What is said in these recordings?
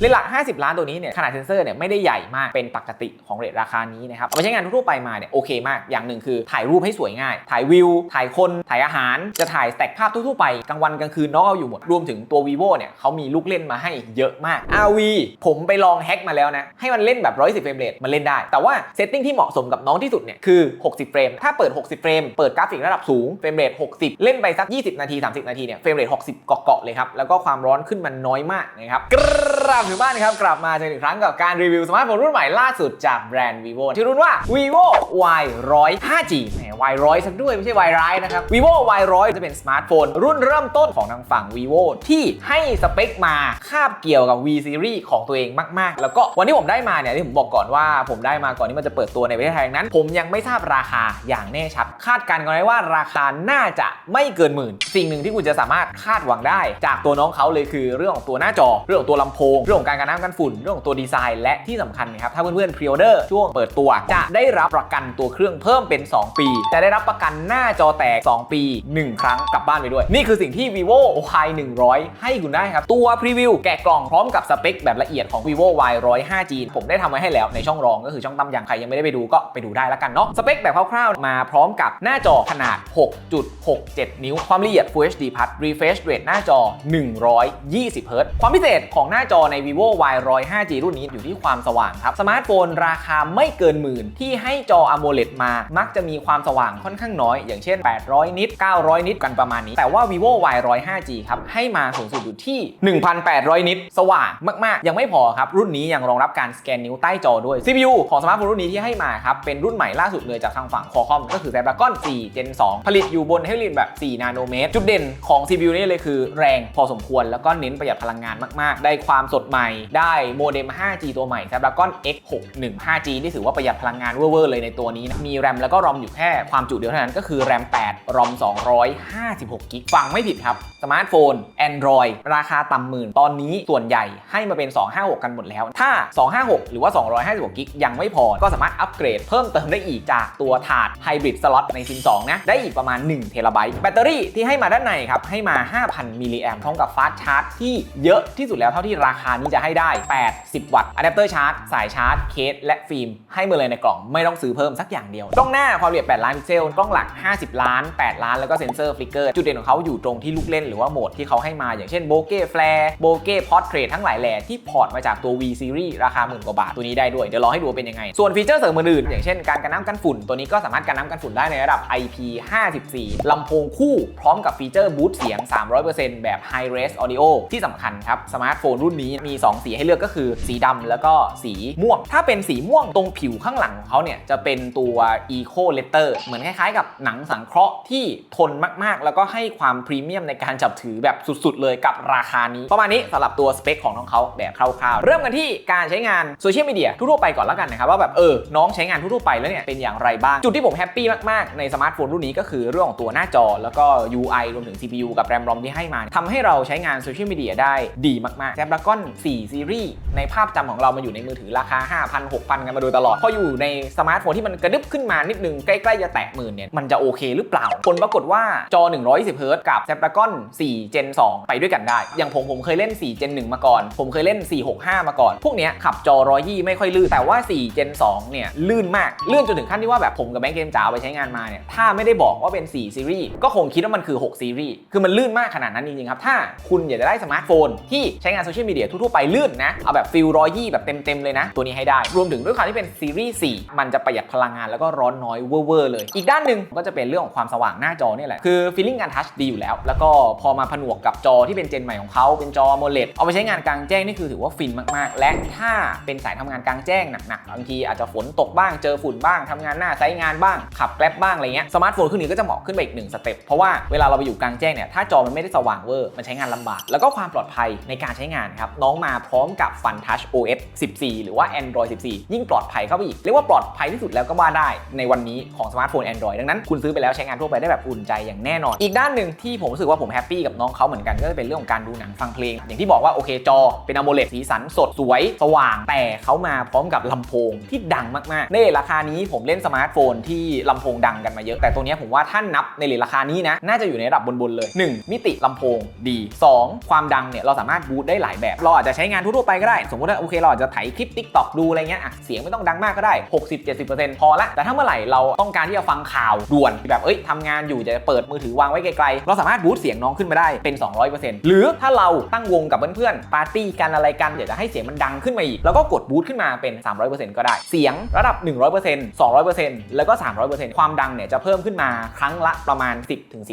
เลนส์หลัก 50 ล้านตัวนี้เนี่ยขนาดเซนเซอร์เนี่ยไม่ได้ใหญ่มากเป็นปกติของเรทราคานี้นะครับเอาไปใช้งานทั่วๆไปมาเนี่ยโอเคมากอย่างหนึ่งคือถ่ายรูปให้สวยง่าย ถ่ายวิว ถ่ายคน ถ่ายอาหาร จะถ่ายแต็กภาพทั่วๆไปกลางวันกลางคืนน้องเอาอยู่หมด รวมถึงตัว vivo เนี่ยเขามีลูกเล่นมาให้เยอะมาก RV ผมไปลองแฮ็กมาแล้วนะให้มันเล่นแบบ 110 เฟรมเรทมันเล่นได้ แต่ว่าเซตติ้งที่เหมาะสมกับน้องที่สุดเนี่ยคือ 60 เฟรมถ้าเปิด 60 เฟรมเปิดกราฟิกระดับสูงเฟรมเรท60 เล่นไปสัก 20 นาที 30 นาทีเนี่ยเฟรมเรท60 เกาะๆเลยครับแล้วก็ความร้อนขึ้นมันน้อยมากนะครับกราบถึงบ้านครับกลับมาเจออีกครั้งกับการรีวิวสมาร์ทโฟนรุ่นใหม่ล่าสุดจากแบรนด์ vivo ที่รุ่นว่า vivo y 1 0 5G แหม y 1 0 0สักด้วยไม่ใช่ y ร้ายนะครับ vivo y 1 0 0จะเป็นสมาร์ทโฟนรุ่นเริ่มต้นของทางฝั่ง vivo ที่ให้สเปคมาคาบเกี่ยวกับ v series ของตัวเองมาก ๆ แล้วก็วันที่ผมได้มาเนี่ยที่ผมบอกก่อนว่าผมได้มาก่อนที่มันจะเปิดตัวในประเทศไทยนั้น ผมยังไม่ทราบราคาอย่างแน่ชัด คาดการณ์กันไว้ว่าราคาน่าจะไม่เกินหมื่น สิ่งหนึ่งที่คุณจะสามารถคาดหวังได้ จากตัวน้องเขาเลยคือเรื่องของตัวหน้าจอเรื่องของตัวลำโพงเรื่องของการกันน้ำกันฝุ่นเรื่องของตัวดีไซน์ และที่สำคัญนะครับถ้าเพื่อนๆพรีออเดอร์ช่วงเปิดตัว จะได้รับประกันตัวเครื่องเพิ่มเป็น 2 ปี จะได้รับประกันหน้าจอแตก 2 ปี 1 ครั้งกลับบ้านไปด้วย นี่คือสิ่งที่ vivo y 100 ให้คุณได้ครับ ตัวพรีวิวแกะกล่องพร้อมกับสเปคแบบละเอียดของ vivo y 100 5G ผมได้ทำไว้ให้แล้วในช่องรองก็คือช่องตำยังใครยังไม่ได้ไปดูก็ไปดูได้แล้วกันเนาะสเปคแบบคร่าวๆ มาพร้อมกับหน้าจอขนาด 6.67 นิ้ว ความละเอียด Full HD Plus refresh rate หน้าจอ 120 Hz ความพิเศษของหน้าจอใน vivo y 100 5G รุ่นนี้อยู่ที่ความสว่างครับ สมาร์ทโฟนราคาไม่เกินหมื่น ที่ให้จอ AMOLED มา มักจะมีความสว่างค่อนข้างน้อย อย่างเช่น 800 นิต900 นิตกันประมาณนี้ แต่ว่า vivo y 100 5G ครับ ให้มาสูงสุดอยู่ที่ 1,800 นิตสว่างมากๆ ยังไม่พอครับ รุ่นนี้ยังรองรับการสแกนนิ้วใต้จอด้วย CPU ของสมาร์ทโฟนรุ่นนี้ที่ให้มาครับ เป็นรุ่นใหม่ล่าสุดเลยจากทางฝั่ง Qualcomm ก็คือ Snapdragon 4 Gen 2 ผลิตอยู่บนเทคโนโลยีแบบ 4 นาโนเมตร จุดเด่นของ CPU นี่เลยคือแรงพอสมควรแล้วก็เน้นประหยัดพลังงานมาก ๆ ได้ความสดใหม่ได้โมเด็ม 5G ตัวใหม่ Snapdragon X61 5G ที่ถือว่าประหยัดพลังงานเวอร์ๆเลยในตัวนี้นะมีแรมแล้วก็รอมอยู่แค่ความจุเดียวเท่านั้นก็คือแรม 8 รอม 256กิกฟังไม่ผิดครับ สมาร์ทโฟน Android ราคาต่ำหมื่น ตอนนี้ส่วนใหญ่ให้มาเป็น 256 กันหมดแล้ว ถ้า 256 หรือว่า 256กิกยังไม่พอ ก็สามารถอัปเกรดเพิ่มเติมได้อีกจากตัวถาดไฮบริดสล็อตในซิม2นะได้อีกประมาณ1เทราไบต์แบตเตอรี่ที่ให้มาด้านในครับให้มา 5,000มิลลิแอมพร้อมกับฟาสต์ชาร์จที่เยอะที่สุดแล้วเท่าที่ราคานี้จะให้ได้80วัตต์อะแดปเตอร์ชาร์จสายชาร์จเคสและฟิล์มให้มาเลยในกล่องไม่ต้องซื้อเพิ่มสักอย่างเดียวกล้องหน้าความละเอียด 8 ล้านพิกเซลกล้องหลัก 50 ล้าน 8 ล้านแล้วก็เซนเซอร์ฟลิกเกอร์จุดเด่นของเขาอยู่ตรงที่ลูกเล่นหรือว่าโหมดที่เขาให้มาอย่างเช่นโบเก้แฟร์โบเก้พอร์เทรตทั้งหลายแหล่ที่พอร์ตมาจากตัว V Series ราคาหมื่นกว่าบาทตัวนี้ได้ด้วยเดี๋ยวรอให้ดูเป็นยังไง ส่วนฟีเจอร์เสริมอื่นๆอย่างเช่นการกันน้ำกันฝุ่นตัวนี้ก็สามารถกันน้ำกันฝุ่นได้ในระดับ IP54 ลำโพงคู่พร้อมกับฟีเจอร์บูตเสียง 300%แบบ High Res Audio ที่สำคัญครับสมาร์ทโฟนรุ่นนี้มี2สีให้เลือกก็คือสีดำแล้วก็สีม่วง ถ้าเป็นสีม่วงตรงผิวข้างหลังของเขาเนี่ยจะเป็นตัว Eco Letter เหมือนคล้ายๆ กับหนังสังเคราะห์ที่ทนมากๆ แล้วก็ให้ความพรีเมียมในการจับถือแบบสุดๆ เลยกับราคานี้ ประมาณนี้สำหรับตัวสเปคของน้องเขาแบบคร่าวๆ เริ่มกันที่การใช้งานโซเชียลมีเดียทั่วๆไปก่อนแล้วกันนะครับว่าแบบเออน้องใช้งานทั่วๆไปแล้วเนี่ยเป็นอย่างไรบ้าง จุดที่ผมแฮปปี้มากๆในสมาร์ทโฟนรุ่นนี้ก็คือเรื่องของตัวหน้าจอแล้วก็ UI รวมถึง CPU กับ RAM ROM ที่ให้มาทำให้เราใช้งานโซเชียลมีเดียได้ดีมากๆ Snapdragon 4 Series ในภาพจำของเรามาอยู่ในมือถือราคา 5,000 6,000 กันมาโดยตลอด พออยู่ในสมาร์ทโฟนที่มันกระดึบขึ้นมานิดนึง ใกล้ๆจะแตะหมื่นเนี่ย มันจะโอเคหรือเปล่า ผลปรากฏว่าจอ 120 Hz กับ Snapdragon 4 Gen 2 ไปด้วยกันได้ อย่างผมผมเคยเล่น 4 Gen 1 มาก่อน ผมเคยเล่น 465 มาก่อน พวกเนี้ยขับจอ120ไม่ค่อยลื่น แต่ว่า 4 Gen 2 เนี่ยลื่นมาก ลื่นจนถึงขั้นที่ว่าแบบผมกับแบงค์เกมจ๋าเอาไปใช้งานมาเนี่ย ถ้าไม่ได้บอกว่าเป็น 4 ซีรีส์ ก็คงคิดว่ามันคือ 6 ซีรีส์ คือมันลื่นมากขนาดนั้นจริงๆครับ ถ้าคุณอยากจะได้สมาร์ทโฟนที่ใช้งานโซเชียลมีเดียทั่วๆไปลื่นนะ เอาแบบฟิลร้อยยี่แบบเต็มๆเลยนะ ตัวนี้ให้ได้ รวมถึงด้วยความที่เป็นซีรีส์4มันจะประหยัดพลังงานแล้วก็ร้อนน้อยเวอร์เลย อีกด้านหนึ่งก็จะเป็นเรื่องของความสว่างหน้าจอเนี่ยแหละ คือฟีลลิ่งการทัชดีอยู่แล้ว แล้วก็พอมาผนวกกับจอที่เป็นเจนใหม่ของเขาเป็นจอ AMOLED เอาไปใช้งานกลางแจ้งนี่คือถือว่าฟินมากๆ และถ้าเป็นสายทำงานกลางแจ้งหนักๆบางทีอาจจะฝนตกบ้างเจอฝุ่นบ้างทำงานหน้าไซต์งานบ้างขับแกร็บบ้างอะไรเงี้ยสมาร์ทโฟนเครื่องนี้ก็จะเหมาะขึ้นไปอีกหนึ่งสเต็ปเพราะว่าเวลาเราไปอยู่กลางแจ้งเนี่ยถ้าจอมันไม่ได้สว่างเวอร์มันใช้งานลำบากแล้วก็ความปลอดภัยในการใช้งานครับน้องมาพร้อมกับ Fun Touch OS 14 หรือว่า Android 14 ยิ่งปลอดภัยเข้าไปอีก เรียกว่าปลอดภัยที่สุดแล้วก็ว่าได้ในวันนี้ของสมาร์ทโฟน Android ดังนั้นคุณซื้อไปแล้วใช้งานทั่วไปได้แบบอุ่นใจอย่างแน่นอน อีกด้านหนึ่งที่ผมรู้สึกว่าผมแฮปปี้กับน้องเขาเหมือนกันก็จะเป็นเรื่องของการดูหนังฟังเพลง อย่างที่บอกว่าโอเคจอเป็นอโมเลดสีสันสดสวยสว่าง แต่เขามาพร้อมกับลำโพงที่ดังมากๆในราคานี้ผมเล่นสมาร์ทโฟนที่ลำโพงดังกันมาเยอะ แต่ตัวนี้ผมว่าถ้านับในเรทราคานี้นะน่าจะอยู่ในระดับบนๆเลย 1. มิติลำโพงดี 2. ความดังเนี่ยเราสามารถบูตได้หลายแบบเราอาจจะใช้งานทั่วไปก็ได้ สมมติว่าโอเคเราอาจจะถ่ายคลิป t ิ k t o k ดูอะไรเงี้ยอะเสียงไม่ต้องดังมากก็ได้ 60-70%พอละแต่ถ้าเมื่อไหร่เราต้องการที่จะฟังข่าวด่วนแบบเอ้ยทำงานอยู่จะเปิดมือถือวางไว้ไกลๆเราสามารถบูตเสียงน้องขึ้นมาได้เป็น 200%หรือถ้าเราตั้งวงกับเพื่อนๆปาร์ตี้กันอะไรกันอยากจะให้เสียงมันดังขึ้นมาอีกแล้วก็กดบูตขึ้นมาเป็น 300%ก็ได้เสียงระดับ 100% 200%แล้วก็ 300%ความดังเนี่ยจะเพิ่มขึ้นมาครั้งละประมาณ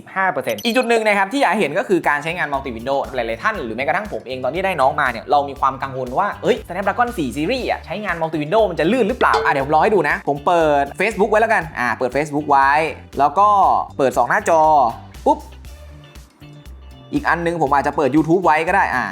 10-15%อีกจุดหนึ่งนะครับที่อยากเห็นก็คือการใช้งานมัลติวินโดว์หลายๆท่านหรือแม้กระทั่งผมเองตอนที่ได้น้องมาเนี่ยเรามีความกังวลว่าเอ้ย Snapdragon 4 Series อะใช้งานมัลติวินโดว์มันจะลื่นหรือเปล่า อะเดี๋ยวผมรอให้ดูนะ ผมเปิด Facebook ไว้แล้วกัน อ่าเปิด Facebook ไว้ แล้วก็เปิด 2 หน้าจอ ปุ๊บ อีกอันนึงผมอาจจะเปิด YouTube ไว้ก็ได้อ่า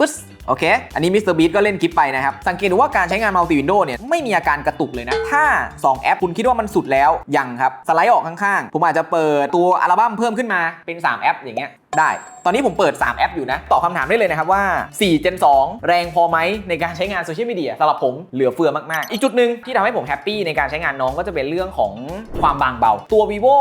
ปึ๊สโอเค อันนี้มิสเตอร์บีก็เล่นคลิปไปนะครับ สังเกตดูว่าการใช้งานมัลติวินโดว์เนี่ย ไม่มีอาการกระตุกเลยนะ ถ้า 2 แอปคุณคิดว่ามันสุดแล้ว ยังครับ สไลด์ออกข้างๆ ผมอาจจะเปิดตัวอัลบั้มเพิ่มขึ้นมาเป็น 3 แอปอย่างเงี้ย ได้ ตอนนี้ผมเปิด 3 แอปอยู่นะ ตอบคำถามได้เลยนะครับว่า 4 Gen 2 แรงพอไหมในการใช้งานโซเชียลมีเดียสำหรับผมเหลือเฟือมากๆ อีกจุดหนึ่งที่ทำให้ผมแฮปปี้ในการใช้งานน้องก็จะเป็นเรื่องของความบางเบา ตัว vivo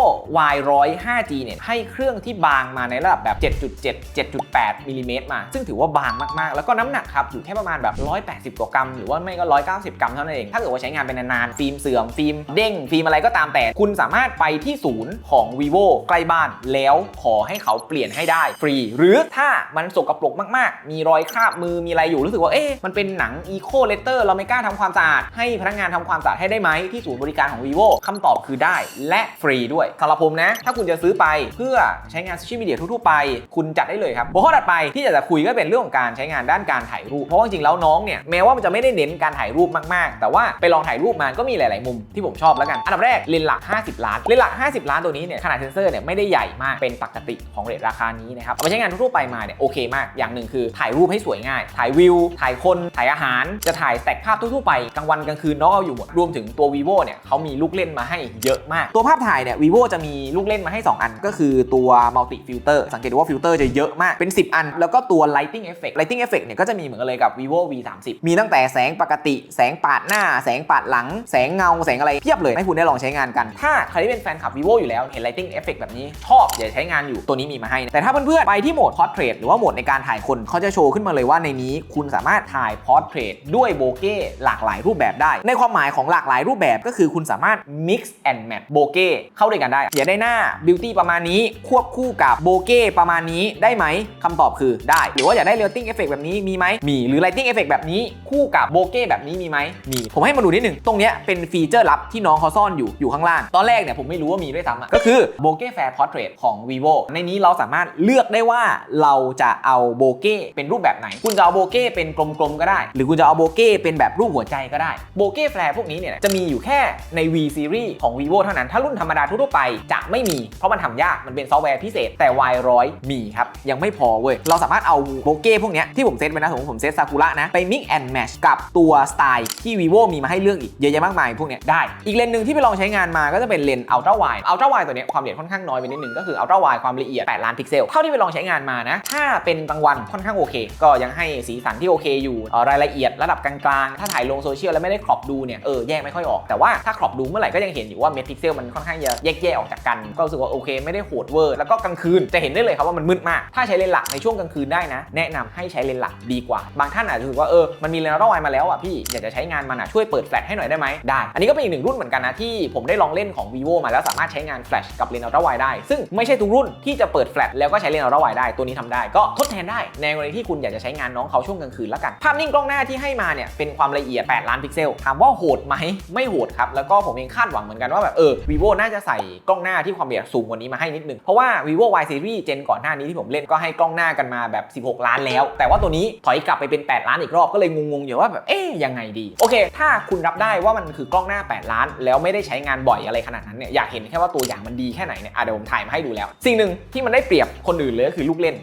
y 1 0 0 5G เนี่ยให้เครื่องที่บางมาในระดับแบบ 7.7 7.8มิลลิเมตรมา ซึ่งถือว่าบางมากๆ แล้วก็น้ำหนักครับอยู่แค่ประมาณแบบ 180 กว่ากรัม หรือว่าไม่ก็ 190 กรัมเท่านั้นเอง ถ้าเกิดว่าใช้งานเป็นนานๆฟิล์มเสื่อมฟิล์มเด้งฟิล์มอะไรก็ตามแต่ คุณสามารถไปที่ศูนย์ของ vivo ใกล้บ้านแล้วขอให้เขาเปลี่ยนให้ได้ฟรี หรือถ้ามันสกปรกมากๆ มีรอยคราบมือมีอะไรอยู่รู้สึกว่าเอ๊ะมันเป็นหนัง eco letter เราไม่กล้าทำความสะอาดให้พนักงานทำความสะอาดให้ได้ไหมที่ศูนย์บริการของ vivo คำตอบคือได้และฟรีด้วยสำหรับผมนะ ถ้าคุณจะซื้อไปเพื่อใช้งานโซเชียลมีเดียทั่วๆไป คุณจัดได้เลยครับหัวข้อถัดไปที่อยากจะคุยก็เป็นเรื่องของการใช้งานด้านการถ่ายรูปเพราะว่าจริงๆแล้วน้องเนี่ยแม้ว่ามันจะไม่ได้เน้นการถ่ายรูปมากๆ แต่ว่าไปลองถ่ายรูปมาก็มีหลาย ๆ มุมที่ผมชอบแล้วกัน อันดับแรกเลนส์หลัก 50 ล้านเลนส์หลัก 50 ล้านตัวนี้เนี่ยขนาดเซนเซอร์เนี่ยไม่ได้ใหญ่มากเป็นปกติของเรทราคานี้นะครับเอาไปใช้งานทั่วไปมาเนี่ยโอเคมากอย่างหนึ่งคือถ่ายรูปให้สวยง่าย ถ่ายวิว ถ่ายคนถ่ายอาหาร จะถ่ายแตกภาพทั่วๆไปกลางวันกลางคืนน้องเอาอยู่หมดรวมถึงตัว vivo เนี่ยเขามีลูกเล่นมาให้เยอะมาก ตัวภาพถ่ายเนี่ย vivo จะมีลูกเล่นมาให้ 2 อัน ก็คือตัว multi filter สังเกตดูว่าฟิลเตอร์จะเยอะมากเป็น 10 อัน แล้วก็ตัว lighting effect lighting effect เนี่ยก็จะมีเหมือนกันเลยกับ vivo v 3 0มีตั้งแต่แสงปกติ แสงปาดหน้า แสงปาดหลัง แสงเงาแสงอะไรเพียบเลยให้คุณได้ลองใช้งานกัน ถ้าใครที่เป็นแฟนคลับ vivo อยู่แล้วเห็น lighting effect แบบนี้ชอบอยากใช้งานอยู่ตัวนี้มีมาให้นะแต่ถ้าเพื่อนๆไปที่โหมด portrait หรือว่าโหมดในการถ่ายคนเขาจะโชว์ขึ้นมาเลยว่าในนี้คุณสามารถถ่าย portrait ด้วยโบเก้หลากหลายรูปแบบได้ ในความหมายของหลากหลายรูปแบบก็คือคุณสามารถ mix and match โบเก้เข้าด้วยกันได้อยากได้หน้า beauty ประมาณนี้ ควบคู่กับโบเก้ประมาณนี้ได้ไหมคำตอบคือได้ หรือว่าอยากได้ lighting effect แบบนี้มีไหมมีหรือ lighting effect แบบนี้คู่กับโบเก้แบบนี้มีไหมมีผมให้มาดูนิดหนึ่งตรงนี้เป็นฟีเจอร์ลับที่น้องเขาซ่อนอยู่อยู่ข้างล่างตอนแรกเนี่ยผมไม่รู้ว่ามีด้วยซ้ำอะก็คือโบเก้แฟร์พอร์เทรตของ vivo ในนี้เราสามารถเลือกได้ว่าเราจะเอาโบเก้เป็นรูปแบบไหน คุณจะเอาโบเก้เป็นกลมๆก็ได้ หรือคุณจะเอาโบเก้เป็นแบบรูปหัวใจก็ได้ โบเก้แฟร์พวกนี้เนี่ยจะมีอยู่แค่ใน V series ของ vivo เท่านั้น ถ้ารุ่นธรรมดาทั่วไปจะไม่มี เพราะมันทำยาก มันเป็นซอฟต์แวร์พิเศษ แต่ Y 100มีครับ ยังไม่พอเว้ย เราสามารถเอาโบเก้พวกนี้ที่ผมเซตไว้นะ สมมติผมเซตซากุระนะ ไป mix and match กับตัวสไตล์ที่ vivo มีมาให้เลือกอีกเยอะแยะมากมายพวกนี้ได้ อีกเลนส์หนึ่งที่ไปลองใช้งานมาก็จะเป็นเลนส์ ultra wide ultra wide ตัวเนี้ความละเอียดค่อนข้างน้อยไปนิดนึงก็คือ ultra wide ความละเอียด8ล้านพิกเซลเท่าที่ไปลองใช้งานมานะ ถ้าเป็นกลางวันค่อนข้างโอเค ก็ยังให้สีสันที่โอเคอยู่รายละเอียดระดับกลางๆ ถ้าถ่ายลงโซเชียลแล้วไม่ได้ครอปดูเนี่ยเออแยกไม่ค่อยออก แต่ว่าถ้าครอปดูเมื่อไหร่ก็ยังเห็นอยู่ว่าเมตรพิกเซลมันค่อนข้างจะแยกแยกออกจากกัน ก็รู้สึกว่าโอเค ไม่ได้โหดเวอร์ แล้วก็กลางคืนจะเห็นได้เลยครับว่ามันมืดมาก ถ้าใช้เลนส์หลักในช่วงกลางคืนได้นะ แนะนำให้ใช้เลนส์หลักดีกว่า บางท่านอาจจะรู้สึกว่าเออมันมีเลนส์อัลตร้าไวมาแล้วอะพี่อยากจะใช้งานมันอะช่วยเปิดแฟลชให้หน่อยได้ไหมได้ อันนี้ก็เป็นอีกหนึ่งรุ่นเหมือนกันนะที่ผมได้ลองเล่นของ vivo มาแล้วสามารถใช้งานแฟลชกับเลนส์อัลตร้าไวได้ ซึ่งไม่ใช่ทุกรุ่นที่จะเปิดแฟลชแล้วก็ใช้เลนส์อัลตร้าไวได้ตัวนี้ทำได้ ก็ทดแทนได้ในกรณีที่คุณอยากจะใช้งานน้องเขาช่วงกลางคืนและกันภาพนิ่งกล้องหน้าที่ให้มาเนี่ยเป็นความละเอียด 8 ล้านพิกเซลถามว่าโหดไหมไม่โหดครับแล้วก็ผมเองคาดหวังเหมือนกันว่าแบบเออ vivo น่าจะใส่กล้องหน้าที่ความละเอียดสูงกว่านี้มาให้นิดนึงเพราะว่า vivo y series เจนก่อนหน้านี้ที่ผมเล่นก็ให้กล้องหน้ากันมาแบบ 16 ล้านแล้ว แต่ว่าตัวนี้ถอยกลับไปเป็น 8 ล้านอีกรอบก็เลยงงๆอยู่ว่าแบบเอ๊ยยังไงดีโอเค ถ้าคุณรับได้ว่ามันคือกล้องหน้า 8 ล้าน แล้วไม่ได้ใช้งานบ่อยอะไรขนาดนั้นเนี่ยอยากเห็นแค่ว่าตัวอย่างมันดีแค่ไหนเนี่ยอะเดี๋ยวผมถ่ายมาให้ดูแล้ว สิ่งหนึ่งที่มันได้เปรียบคนอื่นเลยก็คือลูกเล่น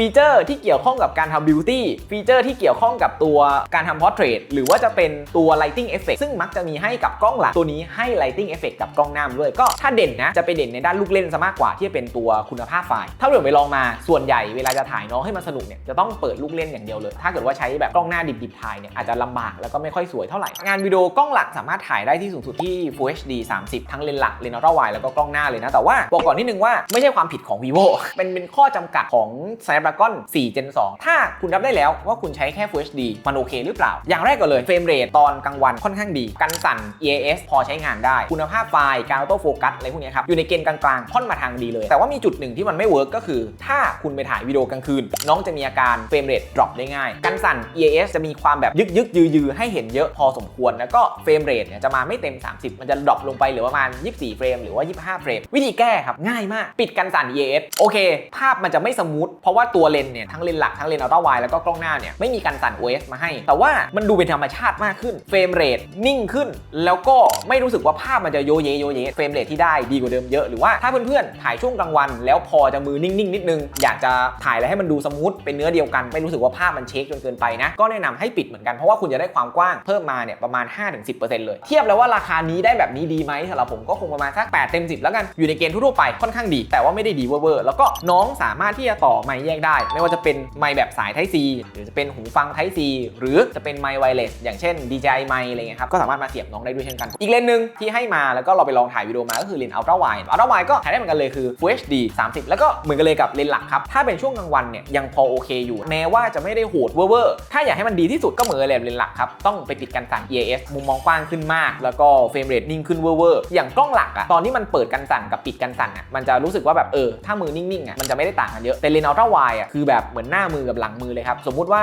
ฟีเจอร์ที่เกี่ยวข้องกับการทำบิวตี้ฟีเจอร์ที่เกี่ยวข้องกับตัวการทำพอร์เทรตหรือว่าจะเป็นตัว lighting effect ซึ่งมักจะมีให้กับกล้องหลักตัวนี้ให้ lighting effect กับกล้องหน้าด้วย ก็ถ้าเด่นนะจะไปเด่นในด้านลูกเล่นซะมากกว่าที่จะเป็นตัวคุณภาพไฟล์ถ้าเกิดไปลองมาส่วนใหญ่เวลาจะถ่ายน้องให้มันสนุกเนี่ยจะต้องเปิดลูกเล่นอย่างเดียวเลย ถ้าเกิดว่าใช้แบบกล้องหน้าดิบๆถ่ายเนี่ยอาจจะลำบากแล้วก็ไม่ค่อยสวยเท่าไหร่งานวิดีโอกล้องหลักสามารถถ่ายได้ที่สูงสุดที่ Full HD 30 ทั้งเลนส์หลักเลนอัลตร้าไวแล้วก็กล้องหน้าเลยนะแต่ว่าบอกก่อนนิดนึงว่าไม่ใช่ความผิดของ vivo เป็นเป็นข้อจำกัดของ Snapdragon 4 Gen 2 ถ้าคุณรับได้แล้วว่าคุณใช้แค่ Full HD มันโอเคหรือเปล่า อย่างแรกก่อนเลยเฟรมเรทตอนกลางวันค่อนข้างดี กันสั่น EAS พอใช้งานได้ คุณภาพไฟล์การออโต้โฟกัสอะไรพวกนี้ครับ อยู่ในเกณฑ์กลางๆ ค่อนมาทางดีเลย แต่ว่ามีจุดหนึ่งที่มันไม่เวิร์กก็คือ ถ้าคุณไปถ่ายวิดีโอกลางคืน น้องจะมีอาการเฟรมเรทดรอปได้ง่าย กันสั่น EAS จะมีความแบบยึกยึกยือยือให้เห็นเยอะพอสมควร แล้วก็เฟรมเรทเนี่ยจะมาไม่เต็ม 30 มันจะดรอปลงไปเหลือประมาณ 24 เฟรมหรือว่า 25 เฟรม วิธีแก้ครับง่ายมาก ปิดกันสั่น EAS โอเค ภาพมันจะไม่สมูทเพราะว่าตัวเลนเนี่ยทั้งเลนหลักทั้งเลนอัลตร้าไวแล้วก็กล้องหน้าเนี่ยไม่มีกันสั่น OS มาให้ แต่ว่ามันดูเป็นธรรมชาติมากขึ้นเฟรมเรทนิ่งขึ้น แล้วก็ไม่รู้สึกว่าภาพมันจะโยเยโยเยเฟรมเรทที่ได้ดีกว่าเดิมเยอะหรือว่าถ้าเพื่อนๆถ่ายช่วงกลางวัน แล้วพอจะมือนิ่งๆนิดนึงอยากจะถ่ายอะไรให้มันดูสมูทเป็นเนื้อเดียวกันไม่รู้สึกว่าภาพมันเช็คจนเกินไปนะก็แนะนำให้ปิดเหมือนกันเพราะว่าคุณจะได้ความกว้างเพิ่มมาเนี่ยประมาณ 5-10%เลย เทียบแล้วว่าราคานี้ได้แบบนี้ดีไหมสำหรับผมก็คงประมาณสัก8เต็ม10 แล้วกันอยู่ในเกณฑ์ทั่วไปค่อนข้างดี แต่ว่าไม่ได้ดีเวอร์ๆแล้วก็น้องสามารถที่จะต่อไมค์แยกได้ ไม่ว่าจะเป็นไมค์แบบสาย Type C หรือจะเป็นหูฟัง Type C หรือจะเป็นไมค์ไวเลสอย่างเช่น DJI ไมค์อะไรเงี้ยครับก็สามารถมาเสียบน้องได้ด้วยเช่นกัน อีกเลนส์หนึ่งที่ให้มาแล้วก็เราไปลองถ่ายวิดีโอมาก็คือเลนส์ Ultra Wide Ultra Wide ก็ถ่ายได้เหมือนกันเลยคือ Full HD 30 แล้วก็เหมือนกันเลยกับเลนส์หลักครับถ้าเป็นช่วงกลางวันเนี่ยยังพอโอเคอยู่แม้ว่าจะไม่ได้โหดเวอร์ถ้าอยากให้มันดีที่สุดก็เหมือนเลนส์หลักครับต้องไปปิดกันสั่น EAS มุมมองกว้างขึ้นมาก แล้วก็เฟรมเรทนิ่งขึ้นเวอร์ๆอย่างกล้องหลักอะตอนที่มันเปิดกันสั่นกับปิดกันสั่นอะมันจะรู้สึกว่าแบบเออถ้ามือนิ่งๆอะมันจะไม่ได้ต่างกันเยอะแต่เลนส์ Ultra Wide อะคือแบบเหมือนหน้ามือกับหลังมือเลยครับ สมมุติว่า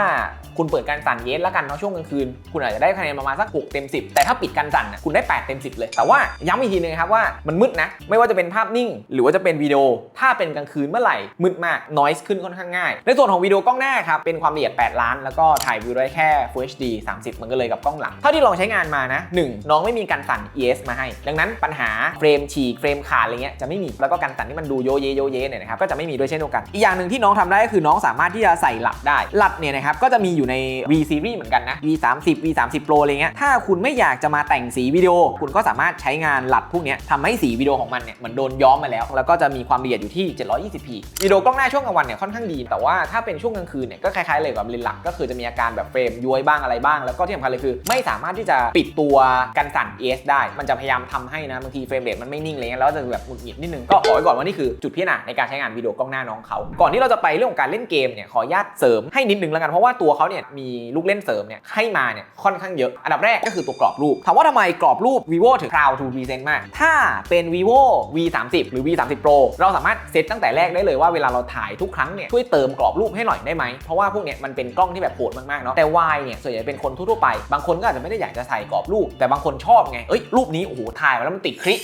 คุณเปิดกันสั่นเยสแล้วกันเนาะช่วงกลางคืน คุณอาจจะได้คะแนนประมาณสัก6เต็ม 10 แต่ถ้าปิดกันสั่นอะคุณได้ 8 เต็ม 10 เลย แต่ว่าย้ำอีกทีนึงครับว่ามันมืดนะ ไม่ว่าจะเป็นภาพนิ่ง หรือว่าจะเป็นวิดีโอ ถ้าเป็นกลางคืนเมื่อไหร่มืดมาก noise ขึ้นค่อนข้างง่าย ในส่วนของวิดีโอกล้องหน้าครับเป็นความละเอียด 8 ล้าน แล้วก็ถ่ายวิวได้แค่ Full HD 30 มันก็เลยกับกล้องหลังเท่าที่ลองใช้งานมานะ 1 น้องไม่มีการสั่น ES มาให้ ดังนั้นปัญหาเฟรมฉีกเฟรมขาดอะไรเงี้ยจะไม่มีแล้วก็การสั่นที่มันดูโยเยโยเยเนี่ยนะครับก็จะไม่มีด้วยเช่นเดียวกันอีกอย่างหนึ่งที่น้องทำได้ก็คือน้องสามารถที่จะใส่หลัดได้ หลัดเนี่ยนะครับก็จะมีอยู่ใน V series เหมือนกันนะ V 3 0 V 3 0 Pro อะไรเงี้ย ถ้าคุณไม่อยากจะมาแต่งสีวิดีโอ คุณก็สามารถใช้งานหลัดพวกเนี้ยทำให้สีวิดีโอของมันเนี่ยเหมือนโดนย้อมมาแล้ว แล้วก็จะมีความละเอียดอยู่ที่ 720p วิดีโอกล้องหน้าช่วงกลางวันเนี่ยค่อนข้างดี แต่ว่าถ้าเป็นช่วงกลางคืนเนี่ยก็คล้ายๆเลยกับเลนส์หลักก็คือจะมีอาการแบบเฟรมย้วยบ้างอะไรบ้าง แล้วก็ที่สำคัญเลยคือ ไม่สามารถที่จะปิดตัวกันสั่น ES ได้ มันจะพยายามทำให้นะบางทีเฟรมเรทมันไม่นิ่งเลยแล้วจะแบบหงุดหงิดนิดนึงก็บอกไว้ก่อนว่านี่คือจุดพิจารณาในการใช้งานวิดีโอกล้องหน้าน้องเขาก่อนที่เราจะไปเรื่องของการเล่นเกมเนี่ยขออนุญาตเสริมให้นิดนึงแล้วกันเพราะว่าตัวเขาเนี่ยมีลูกเล่นเสริมเนี่ยให้มาเนี่ยค่อนข้างเยอะ อันดับแรกก็คือตัวกรอบรูปถามว่าทำไมกรอบรูป vivo ถึง proud to present มาก ถ้าเป็น vivo v 3 0หรือ v 3 0 pro เราสามารถเซตตั้งแต่แรกได้เลยว่าเวลาเราถ่ายทุกครั้งเนี่ยช่วยเติมกรอบรูปให้หน่อยได้ไหมเพราะว่าพวกเนี้ยมันเป็นกล้องที่แบบโหดมากๆเนาะแต่ Y เนี่ยส่วนใหญ่เป็นคนทั่วๆไป บางคนก็อาจจะไม่ได้อยากจะใส่กรอบรูป แต่บางคนชอบไงเอ้ยรูปนี้โอ้โหถ่ายมาแล้วมันติดคลิ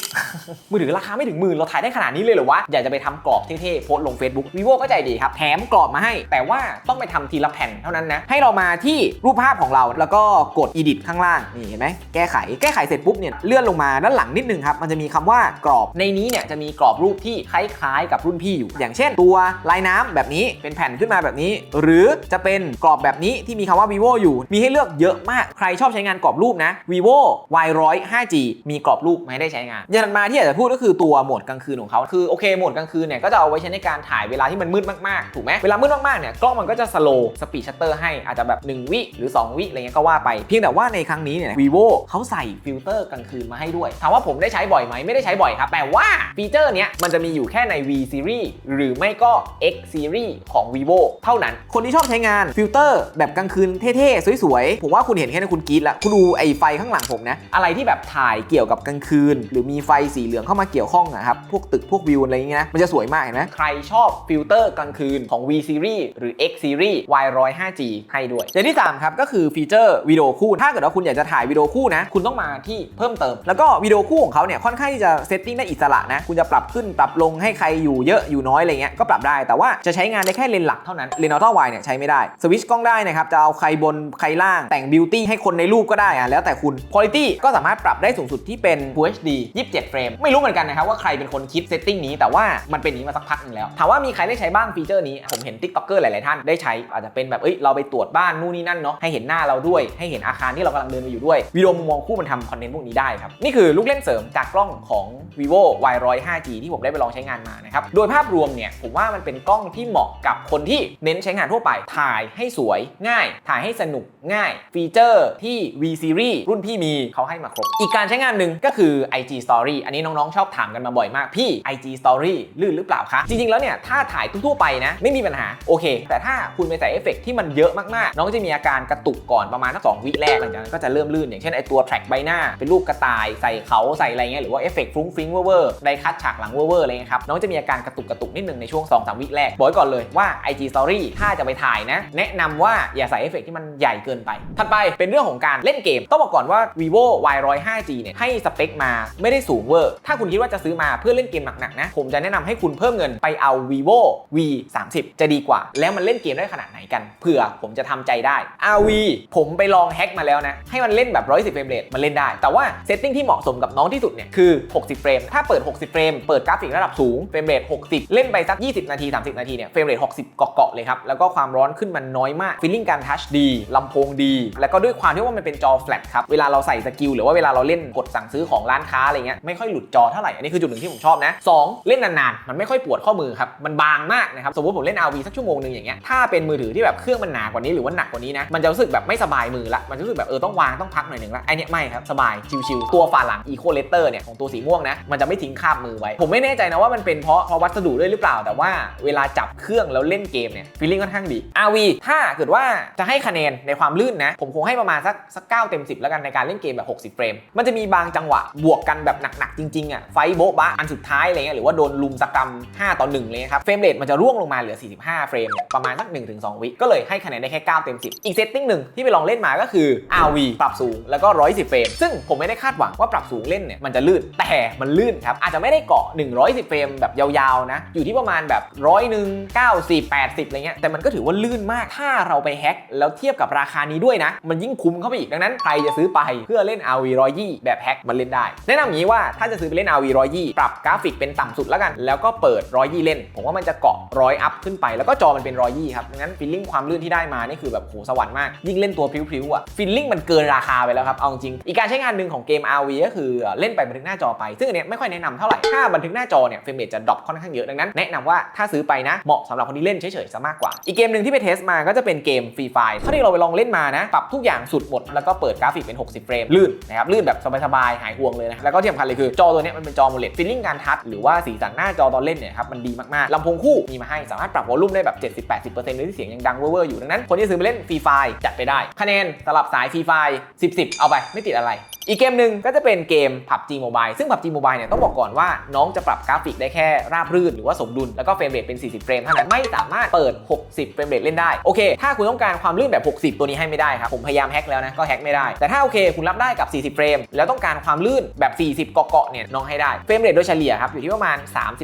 มือถือราคาไม่ถึงหมื่นเราถ่ายได้ขนาดนี้เลยเหรอวะอยากจะไปทำกรอบเท่ๆโพสลง Facebook vivo ก็ใจดีครับแถมกรอบมาให้ แต่ว่าต้องไปทำทีละแผ่นเท่านั้นนะ ให้เรามาที่รูปภาพของเราแล้วก็กด edit ข้างล่าง นี่เห็นไหมแก้ไข แก้ไขเสร็จปุ๊บเนี่ยเลื่อนลงมาด้านหลังนิดนึงครับ มันจะมีคำว่ากรอบ ในนี้เนี่ยจะมีกรอบรูปที่คล้ายๆ กับรุ่นพี่อยู่ อย่างเช่น ตัวลายน้ำแบบนี้ เป็นแผ่นขึ้นมาแบบนี้ หรือจะเป็นกรอบแบบนี้ที่มีคำว่า vivo อยู่ มีให้เลือกเยอะมาก ใครชอบใช้งานกรอบรูปนะ vivo y 1 0 5g มีกรอบรูปไมาให้ได้ใช้งานอย่างถัดมาที่อยากจะพูดก็คือตัวโหมดกลางคืนของเขาคือโอเคโหมดกลางคืนเนี่ยก็จะเอาไว้ใช้ในการถ่ายเวลาที่มันมืดมากๆถูกไหมเวลามืดมากๆเนี่ยกล้องมันก็จะสโลว์สปีดชัตเตอร์ให้อาจจะแบบ 1 วิหรือ 2 วิอะไรเงี้ยก็ว่าไปเพียงแต่ว่าในครั้งนี้เนี่ย vivo เขาใส่ฟิลเตอร์กลางคืนมาให้ด้วยถามว่าผมได้ใช้บ่อยไหมไม่ได้ใช้บ่อยครับแต่ว่าฟีเจอร์เนี้ยมันจะมีอยู่แค่ใน V series หรือไม่ก็ X series ของ vivo เท่านั้น คนที่ชอบใช้งานฟิลเตอร์แบบกลางคืนเท่ๆสวยๆผมว่าคุณเห็นแค่นั้นคุณกรี๊ดละคุณดูไอ้ไฟข้างหลังผมนะอะไรที่แบบถ่ายเกี่ยวกับกลางคืน หรือมีไฟสีเหลืองเข้ามาเกี่ยวข้องอะครับพวกตึกพวกวิวอะไรอย่างเงี้ยนะมันจะสวยมากเห็นไหมใครชอบฟิลเตอร์กลางคืนของ V series หรือ X series Y 1 0 5G ให้ด้วย อย่างที่ 3 ครับ ก็คือฟีเจอร์วิดีโอคู่ ถ้าเกิดว่าคุณอยากจะถ่ายวิดีโอคู่นะ คุณต้องมาที่เพิ่มเติม แล้วก็วิดีโอคู่ของเขาเนี่ยค่อนข้างที่จะเซตติ้งได้อิสระนะ คุณจะปรับขึ้นปรับลงให้ใครอยู่เยอะอยู่น้อยอะไรเงี้ยก็ปรับได้ แต่ว่าจะใช้งานได้แค่เลนหลักเท่านั้น เลนส์อัลตร้าไวเนี่ยใช้ไม่ได้ สวิตช์กล้องได้นะครับ จะเอาใครบนใครล่าง แต่งบิวตี้ให้คนในรูปก็ได้อะแล้วแต่คุณคุณภาพก็สามารถปรับได้สูงสุดที่เป็น Full HD 27 เฟรม ไม่รู้เหมือนกันนะครับว่าใครเป็นคนคิดเซตติ้งนี้ แต่ว่ามันเป็นนี้มาสักพักนึงแล้ว ถามว่ามีใครได้ใช้บ้างฟีเจอร์นี้ผมเห็น t ิ k t o k เกอร์หลาย ๆ ท่านได้ใช้อาจจะเป็นแบบเอ้ยเราไปตรวจบ้านนู่นนี่นั่นเนาะให้เห็นหน้าเราด้วยให้เห็นอาคารที่เรากำลังเดินไปอยู่ด้วยวิดีโอมุมมองคู่มันทำคอนเทนต์พวกนี้ได้ครับนี่คือลูกเล่นเสริมจากกล้องของ vivo y 1 0 0 5G ที่ผมได้ไปลองใช้งานมานะครับโดยภาพรวมเนี่ยผมว่ามันเป็นกล้องที่เหมาะกับคนที่เน้นใช้งานทั่วไปถ่ายให้สวยง่าย ถ่ายให้สนุกง่าย ฟีเจอร์ที่ V series รุ่นพี่มีเขาให้มาครบ อีกการใช้งานหนึ่งก็คือ IG Story อันนี้น้อง ๆ ชอบถามกันมาบ่อยมาก พี่ IG Story ลื่นหรือเปล่าคะ จริง ๆ แล้วเนี่ย ถ้าถ่ายทั่ว ๆ ไปนะไม่มีปัญหาโอเค แต่ถ้าคุณไปใส่เอฟเฟกต์ที่มันเยอะมากๆ น้องจะมีอาการกระตุกก่อนประมาณสักสองวิแรกหลังจากนั้นก็จะเริ่มลื่นอย่างเช่นไอตัวแทร็กใบหน้าเป็นรูปกระต่ายใส่เขาใส่อะไรเงี้ยหรือว่าเอฟเฟกต์ฟรุ้งฟิ้งเวอร์ไดคัดฉากหลังเวอร์อะไรเงี้ยครับน้องจะมีอาการกระตุกกระตุกนิดนึงในช่วง2อสวิแรกบอกไว้ก่อนเลยว่า IG Story ถ้าจะไปถ่ายนะ แนะนำว่าอย่าใส่เอฟเฟกต์ที่มันใหญ่เกินไปถัดไปเป็นเรื่องของการเล่นเกม ต้องบอกก่อนว่า vivo Y105G เนี่ยให้สเปคมาไม่ได้สูงเวอร์ ถ้าคุณคิดว่าจะซื้อมาเพื่อเล่นเกมหนักๆนะผมจะแนะนำให้คุณเพิ่มเงินไปเอา vivo v 3 0 จะดีกว่า แล้วมันเล่นเกมได้ขนาดไหนกันเผื่อผมจะทำใจได้ RV ผมไปลองแฮ็กมาแล้วนะให้มันเล่นแบบ 110 เฟรมเรทมันเล่นได้ แต่ว่าเซตติ้งที่เหมาะสมกับน้องที่สุดเนี่ยคือ 60 เฟรม ถ้าเปิด 60 เฟรม เปิดกราฟิกระดับสูง เฟรมเรท 60 เล่นไปสัก 20 นาที 30 นาทีเนี่ย เฟรมเรท 60 เกาะๆเลยครับ แล้วก็ความร้อนขึ้นมันน้อยมาก ฟีลลิ่งการทัชดี ลำโพงดี แล้วก็ด้วยความที่ว่ามันเป็นจอแฟลตครับ เวลาเราใส่สกิลหรือว่าเวลาเราเล่นกดสั่งซื้อของร้านค้าอะไรเงี้ย ไม่ค่อยหลุดจอเท่าไหร่ อันนี้คือจุดหนึ่งที่ผมชอบนะ 2 เล่นนานๆ มันไม่ค่อยปวดข้อมือครับ มันบางมากนะครับ สมมติผมเล่น RV สักชั่วโมงหนึ่งอย่างเงี้ยถ้าเป็นมือถือที่แบบเครื่องมันหนากว่านี้หรือว่าหนักกว่านี้นะมันจะรู้สึกแบบไม่สบายมือละมันจะรู้สึกแบบเออต้องวางต้องพักหน่อยหนึ่งละไอเนี้ยไม่ครับสบายชิวๆตัวฝาหลัง Eco Letter เนี่ยของตัวสีม่วงนะมันจะไม่ทิ้งคาบมือไว้ ผมไม่แน่ใจนะว่ามันเป็นเพราะเพราะวัสดุด้วยหรือเปล่า แต่ว่าเวลาจับเครื่องแล้วเล่นเกมเนี่ยฟีลลิ่งค่อนข้างดี RV ถ้าเกิดว่าจะให้คะแนนในความลื่นนะ ผมคงให้ประมาณสักสักเเต็ม 10 แล้วกันในการเล่นเกมแบบ 60 เฟรม มันจะมีบางจังหวะบวกกันแบบหนักๆจริงๆอะไฟโบ๊ะบะอันสุดท้ายอะไรเงี้ยหรือว่าโดนลุมสกรรม5ต่อ1เลยครับเฟรมเรทมันจะร่วงลงมาเหลือ45 เฟรม ประมาณสัก 1-2 วิ ก็เลยให้คะแนนได้แค่ 9 เต็ม 10 อีกเซตติ้งหนึ่งที่ไปลองเล่นมาก็คือ RV ปรับสูงแล้วก็ 110 เฟรม ซึ่งผมไม่ได้คาดหวังว่าปรับสูงเล่นเนี่ยมันจะลื่น แต่มันลื่นครับ อาจจะไม่ได้เกาะ 110 เฟรมแบบยาวๆนะ อยู่ที่ประมาณแบบร้อยหนึ่ง90 80อะไรเงี้ย แต่มันก็ถือว่าลื่นมาก ถ้าเราไปแฮ็กแล้วเทียบกับราคานี้ด้วยนะ มันยิ่งคุ้มเข้าไปอีก ดังนั้นใครจะซื้อไปเพื่อเล่น RV 120แบบแฮ็กมันเล่นได้ แนะนำอย่างนี้ว่าถ้าจะซื้อไปเล่น RV 120ปรับกราฟิกเป็นต่ำสุดแล้วกัน แล้วก็เปิด120เล่น ผมว่ามันจะเกาะร้อยอัพขึ้นไปแล้วก็จอมันเป็น120ครับดังนั้นฟีลลิ่งความลื่นที่ได้มานี่คือแบบโหสวรรค์มาก ยิ่งเล่นตัวพริ้วๆอะฟีลลิ่งมันเกินราคาไปแล้วครับเอาจริงอีกการใช้งานหนึ่งของเกม RV ก็คือเล่นไปบันทึกหน้าจอไป ซึ่งอันเนี้ยไม่ค่อยแนะนำเท่าไหร่ถ้าบันทึกหน้าจอเนี่ยเฟรมเรทจะดรอปค่อนข้างเยอะดังนั้นแนะนำว่าถ้าซื้อไปนะเหมาะสำหรับคนที่เล่นเฉยๆซะมากกว่า อีกเกมหนึ่งที่ไปเทสมาก็จะเป็นเกมฟรีไฟเท่าที่เราไปลองเล่นมานะปรับทุกอย่างสุดหมดแล้วก็เปิดกราฟิกเป็น 60 เฟรมลื่นนะครับลื่นแบบสบายๆหายห่วงเลยนะแล้วก็ที่สำคัญเลยคือจอตัวเนี้ยมันเป็นจอโมเลดฟีลลิ่งการทัชหรือว่าสีสันหน้าจอตอนเล่นเนี่ยครับมันดีมากๆลำโพงคู่มีมาให้สามารถปรับวอลลุ่มได้แบบ 70-80%โดยที่เสียงยังดังเว่อร์อยู่ดังนั้น คนที่ซื้อไปเล่นฟรีไฟจัดไปได้ คะแนนสำหรับสายฟรีไฟ10 10 เอาไปไม่ติดอะไร อีกเกมหนึ่งก็จะเป็นเกม PUBG Mobile ซึ่ง PUBG Mobile เนี่ยต้องบอกก่อนว่าน้องจะปรับกราฟิกได้แค่ราบรื่นหรือว่าสมดุลแล้วก็เฟรมเรทเป็น 40 เฟรมเท่านั้นไม่สามารถเปิด 60 เฟรมเรทเล่นได้โอเค ถ้าคุณต้องการความลื่นแบบ 60 ตัวนี้ให้ไม่ได้ครับผมพยายามแฮกแล้วนะก็แฮกไม่ได้ แต่ถ้าโอเคคุณรับได้กับ 40 เฟรม แล้วต้องการความลื่นแบบ 40 เกาะๆเนี่ยน้องให้ได้เฟรมเรทโดยเฉลี่ยครับอยู่ที่ประมาณ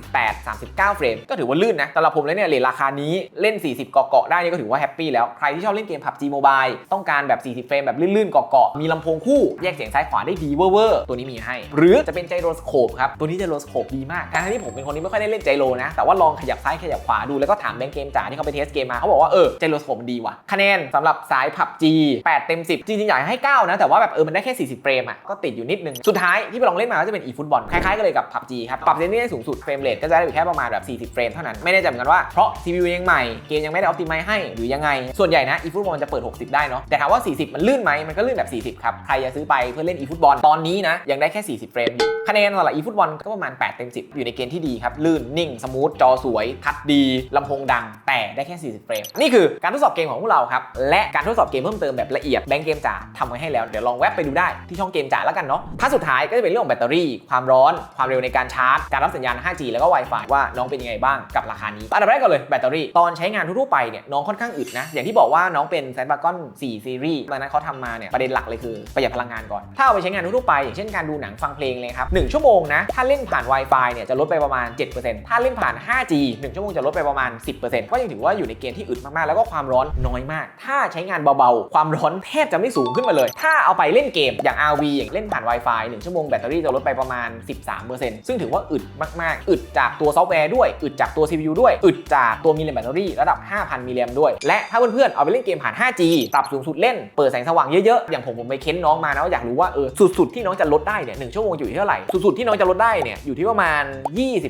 38 39 เฟรมก็ถือว่าลื่นนะสำหรับผมแล้วเนี่ยเรทราคานี้เล่น 40 เกาะๆได้นี่ก็ถือว่าแฮปปี้แล้ว ใครที่ชอบเล่นเกม PUBG Mobile ต้องการแบบ 40 เฟรมแบบลื่นๆ เกาะๆ มีลำโพงคู่ แยกเสียงซ้ายขวาได้ดีเวอร์ๆ ตัวนี้มีให้ หรือจะเป็นไจโรสโคปครับ ตัวนี้ไจโรสโคปดีมากทั้งที่ผมเป็นคนที่ไม่ค่อยได้เล่นไจโรนะ แต่ว่าลองขยับซ้ายขยับขวาดูแล้วก็ถามแบงค์เกมจ๋าที่เขาไปเทสเกมมาเขาบอกว่าเออไจโรสโคปมันดีว่ะคะแนนสำหรับสาย PUBG 8 เต็ม 10 จริงๆอยากให้ 9 นะแต่ว่าแบบเออมันได้แค่ 40 เฟรมอะก็ติดอยู่นิดนึงสุดท้ายที่ไปลองเล่นมาก็จะเป็น eFootball คล้ายๆกันเลยกับ PUBG ครับปรับเซนติ้งได้สูงสุดเฟรมเรทก็จะได้อยู่แค่ประมาณแบบ 40 เฟรมเท่านั้นไม่แน่ใจเหมือนกันว่าเพราะ CPU ยังใหม่ เกมยังไม่ได้ optimize ให้หรือยังไง ส่วนใหญ่นะ eFootball มันจะเปิด 60 ได้เนาะแต่ถามว่า 40 มันลื่นไหมมันก็ลื่นแบบ 40 ครับ ใครจะซื้อไปเพื่อเล่น eFootball ตอนนี้นะยังได้แค่ 40 เฟรมอยู่คะแนนสำหรับ eFootball ก็ประมาณ 8 เต็ม 10 อยู่ในเกณฑ์ที่ดีครับลื่นนิ่งสมูทจอสวยทัดดีลำโพงดัง แต่ได้แค่ 40 เฟรมนี่คือการทดสอบเกมของพวกเราครับและการทดสอบเกมเพิ่มเติมแบบละเอียดแบงค์เกมจ๋าทำไว้ให้แล้วเดี๋ยวลองแวะไปดูได้ที่ช่องเกมจ๋าแล้วกันเนาะถ้าสุดท้ายก็จะเป็นเรื่องของแบตเตอรี่ ความร้อน ความเร็วในการชาร์จ การรับสัญญาณ 5G แล้วก็ Wi-Fi ว่าน้องเป็นยังไงบ้างกับราคานี้อันดับแรกก่อนเลยแบตเตอรี่ ตอนใช้งานทั่วไปเนี่ยน้องค่อนข้างอึดนะ อย่างที่บอกว่าน้องเป็น Snapdragon 4 Series ดังนั้นเขาทำมาเนี่ยประเด็นหลักเลยคือประหยัดพลังงานก่อน ถ้าเอาไปใช้งานทั่วไป อย่างเช่นการดูหนังฟังเพลงเลยครับ1ชั่วโมงนะ ถ้าเล่นผ่าน Wi-Fi เนี่ยจะลดไปประมาณ 7%ถ้าเล่นผ่าน 5G 1 ชั่วโมงจะลดไปประมาณ 10%ก็ยังถือว่าอยู่ในเกณฑ์ที่อึดมากๆ แล้วก็ความร้อนน้อยมาก ถ้าใช้งานเบาๆ ความร้อนแทบจะไม่สูงขึ้นมาเลย ถ้าเอาไปเล่นเกมอย่าง RV อย่างเล่นผ่าน Wi-Fi 1 ชั่วโมงแบตเตอรี่จะลดไปประมาณ 13%ซึ่งถือว่าอึดมากๆ อึดจากตัวซอฟต์แวร์ด้วย อึดจากตัว CPU ด้วย อึดจากตัวมิลลิแบตเตอรี่ระดับ 5,000 มิลลิแอมด้วย และถ้าเพื่อนๆเอาไปเล่นเกมผ่าน 5G ปรับสูงสุดเล่น เปิดแสงสว่างเยอะๆ อย่างผมผมไปเค้นน้องมานะว่าอยากรู้ว่าเออสุดๆที่น้องจะลดได้เนี่ยหนึ่งชั่วโมงอยู่ที่เท่าไหร่ สุดๆที่น้องจะลดได้เนี่ยอยู่ที่ประมาณ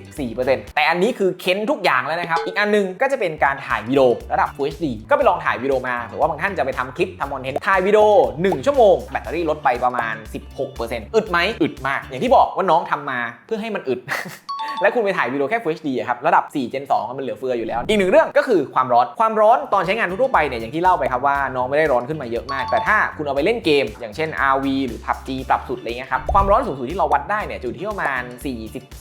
24%แต่อันนี้คือเค้นทุกอย่างแล้วนะครับ อีกอันหนึงก็จะเป็นการถ่ายวิดีโอระดับ Full HD ก็ไปลองถ่ายวิดีโอมาหรือว่าบางท่านจะไปทำคลิปทำคอนเทนต์ถ่ายวิดีโอ1 ชั่วโมงแบตเตอรี่ลดไปประมาณ 16%อึดไหมอึดมาก อย่างที่บอกว่าน้องทำมาเพื่อให้มันอึด และคุณไปถ่ายวิดีโอแค่ Full HD อะครับระดับ 4 Gen 2มันเหลือเฟืออยู่แล้ว อีกหนึ่งเรื่องก็คือความร้อนความร้อนตอนใช้งานทั่วไปเนี่ยอย่างที่เล่าไปครับว่าน้องไม่ได้ร้อนขึ้นมาเยอะมาก แต่ถ้าคุณเอาไปเล่นเกม อย่างเช่น RV หรือ PUBG ปรับสุดอะไรเงี้ยครับความร้อนสูงสุดที่เราวัดได้เนี่ยจะอยู่ที่ประมาณ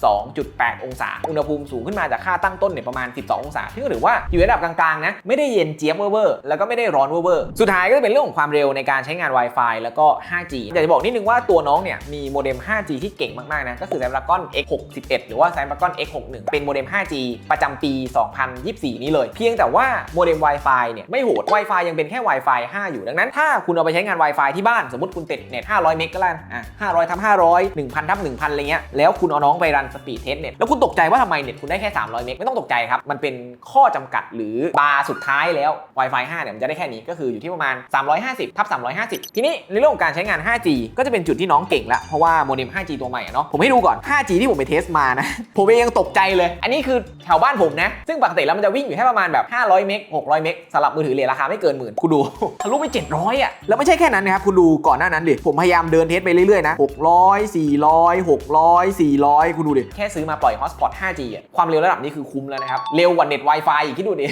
42.8 องศา อุณหภูมิสูงขึ้นมาจากค่าตั้งต้นเนี่ยประมาณ 12 องศาซึ่งก็ถือว่าอยู่ระดับกลางๆนะไม่ได้เย็นเจี๊ยบเวอร์แล้วก็ไม่ได้ร้อนเวอร์สุดท้ายก็จะเป็นเรื่องของความเร็วในการใช้งาน Wi-Fi แล้วก็ 5G อยากจะบอกนิดนึงว่าตัวน้องเนี่ยมีโมเด็ม 5G ที่เก่งมากๆนะก็คือ Snapdragon X61 หรือว่า Snapdragon X61 เป็นโมเด็ม 5G ประจำปี 2024 นี้เลย เพียงแต่ว่าโมเด็ม Wi-Fi เนี่ยไม่โหด Wi-Fi ยังเป็นแค่ Wi-Fi 5 อยู่ดังนั้น ถ้าคุณเอาไปใช้งาน Wi-Fi ที่บ้าน สมมติคุณติดเน็ต 500 เมกก็แล้วอะ500ทับ500 1,000ทับ1,000 อะไรเงี้ย แล้วคุณเอาน้องไปรันสปีดเทสเน็ต แล้วคุณตกใจว่าทำไมเน็ตคุณได้แค่ 300 เมก ไม่ต้องตกใจครับ มันเป็นข้อจำกัดหรือบาร์สุดท้ายแล้ว Wi-Fi 5 เนี่ยมันจะได้แค่นี้ ก็คืออยู่ที่ประมาณ 350ทับ350 ทีนี้ในเรื่องของการใช้งาน 5G ก็จะเป็นจุดที่น้องเก่งละ เพราะว่าโมเด็ม 5G ตัวใหม่อะเนาะ ผมให้ดูก่อน 5G ที่ผมไปเทสมานะผมเองยังตกใจเลย อันนี้คือแถวบ้านผมนะ ซึ่งปกติแล้วมันจะวิ่งอยู่แค่ประมาณแบบ 500 เมก 600 เมกสำหรับมือถือเลยราคาไม่เกินหมื่นคุณดู ทะลุไป 700 อะ แล้วไม่ใช่แค่นั้นนะครับ คุณดูก่อนหน้านั้นดิ ผมพยายามเดินเทสไปเรื่อยๆนะ 600 400 600 400 คุณดูดิ แค่ซื้อมาปล่อยฮอตสปอต 5G อะ ความเร็วระดับนี้คือคุ้มแล้วนะครับ เร็วกว่าเน็ต Wi-Fi อีกคิดดูดิ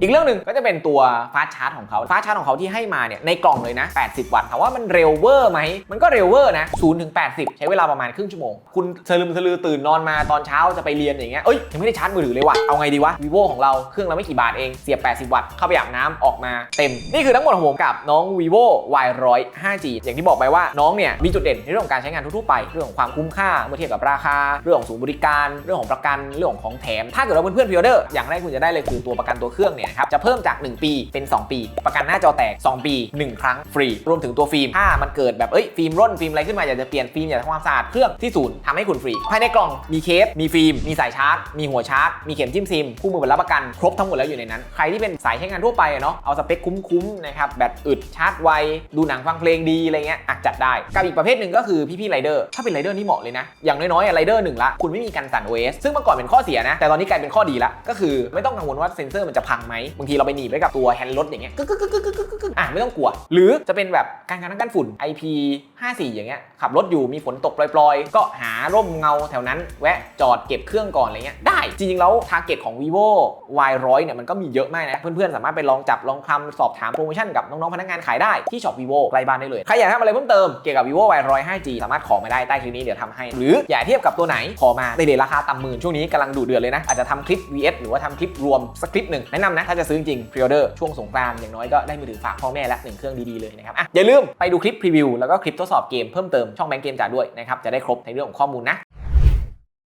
อีกเรื่องหนึ่งก็จะเป็นตัวฟาสชาร์จของเขาฟาสชาร์จของเขาที่ให้มาเนี่ยในกล่องเลยนะ 80 วัตต์ถามว่ามันเร็วเวอร์ไหมมันก็เร็วเวอร์นะ0ถึง80 ใช้เวลาประมาณครึ่งชั่วโมงคุณสลืมสลือตื่นนอนมาตอนเช้าจะไปเรียนอย่างเงี้ยเอ้ยยังไม่ได้ชาร์จมือถือเลยว่ะเอาไงดีวะ vivo ของเราเครื่องเราไม่กี่บาทเองเสียบ 80 วัตต์เข้าไปอาบน้ำออกมาเต็ม นี่คือทั้งหมดของผมกับน้อง vivo y 1 0 0 5G อย่างที่บอกไปว่าน้องเนี่ยมีจุดเด่นในเรื่องของการใช้งานทั่วๆไปเรื่องของความคุ้มค่าเมื่อเทียบกับราคา เรื่องของศูนย์บริการ เรื่องของประกันเรื่องของของแถม ถ้าเกิดว่าเพื่อนๆพิออเดอร์อย่างแรกคุณจะได้เลยคือตัวประกันตัวเครื่องเนี่ยนะครับจะเพิ่มจาก 1 ปีเป็น 2 ปี ประกันหน้าจอแตก 2 ปี 1 ครั้งฟรี รวมถึงตัวฟิล์มถ้ามันเกิดแบบเอ้ยฟิล์มร่นฟิล์มอะไรขึ้นมาอยากจะเปลี่ยนฟิล์มอยากจะทำความสะอาดเครื่องที่ศูนย์ทำให้คุณฟรีภายในกล่องมีเคสมีฟิล์ม มีสายชาร์จ มีหัวชาร์จ มีเข็มจิ้มซิม คู่มือรับประกันครบทั้งหมดแล้วอยู่ในนั้น ใครที่เป็นสายใช้งานทั่วไปอะเนาะ เอาสเปคคุ้มๆนะครับ แบตอึด ชาร์จไว ดูหนังฟังเพลงดีอะไรเงี้ยอะจัดได้ กับอีกประเภทหนึ่งก็คือพี่ๆไรเดอร์ ถ้าเป็นไรเดอร์นี่เหมาะเลยนะ อย่างน้อยๆไรเดอร์หนึ่งละ คุณไม่มีการสั่น OS ซึ่งเมื่อก่อนเป็นข้อเสียนะ แต่ตอนนี้กลายเป็นข้อดีละ ก็คือไม่ต้องกังวลว่าเซ็นเซอร์มันจะพังไหมบางทีเราไปหนีไว้กับตัวแฮนด์รถอย่างเงี้ยกึกกึกกึกกึกกึกกึกกึกอะไม่ต้องกลัว หรือจะเป็นแบบการกันกันฝุ่น IP 54อย่างเงี้ยขับรถอยู่มีฝนตกปล่อยๆ ก็หาร่มเงาแถวนั้นแวะจอดเก็บเครื่องก่อนอะไรเงี้ยได้ จริงๆ แล้วทาร์เก็ตของ vivo y 1 0 0เนี่ยมันก็มีเยอะมากนะ เพื่อนๆ สามารถไปลองจับลองคำสอบถามโปรโมชั่นกับน้องๆ พนักงานขายได้ที่ช็อป vivo ใกล้บ้านได้เลย ใครอยากทำอะไรเพิ่มเติมเกี่ยวกับ vivo y 1 0 0 5G สามารถขอมาได้ใต้คลิปนี้เดี๋ยวทำให้ หรืออยากเทียบกับตัวไหนขอมาในเดทราคาต่ำหมื่นช่วงนี้กำลังดูเดือดเลยนะอาจจะทำคลิป vs หรือว่าทำคลิปรวมสักคลิปหนึ่งแนะนำนะถ้าจะซื้อจริงพรีออเดอร์ช่วงสงกรานต์อย่างน้อยก็ได้มือถือฝากพ่อแม่ละหนึ่งเครื่องดีๆเลยนะครับอะอย่าลืมไปดูคลิปพรีวิวแล้วก็คลิปทดสอบเกมเพิ่มเติมช่องแบงก์เกมจ่าด้วยนะครับจะได้ครบในเรื่องของข้อมูลนะ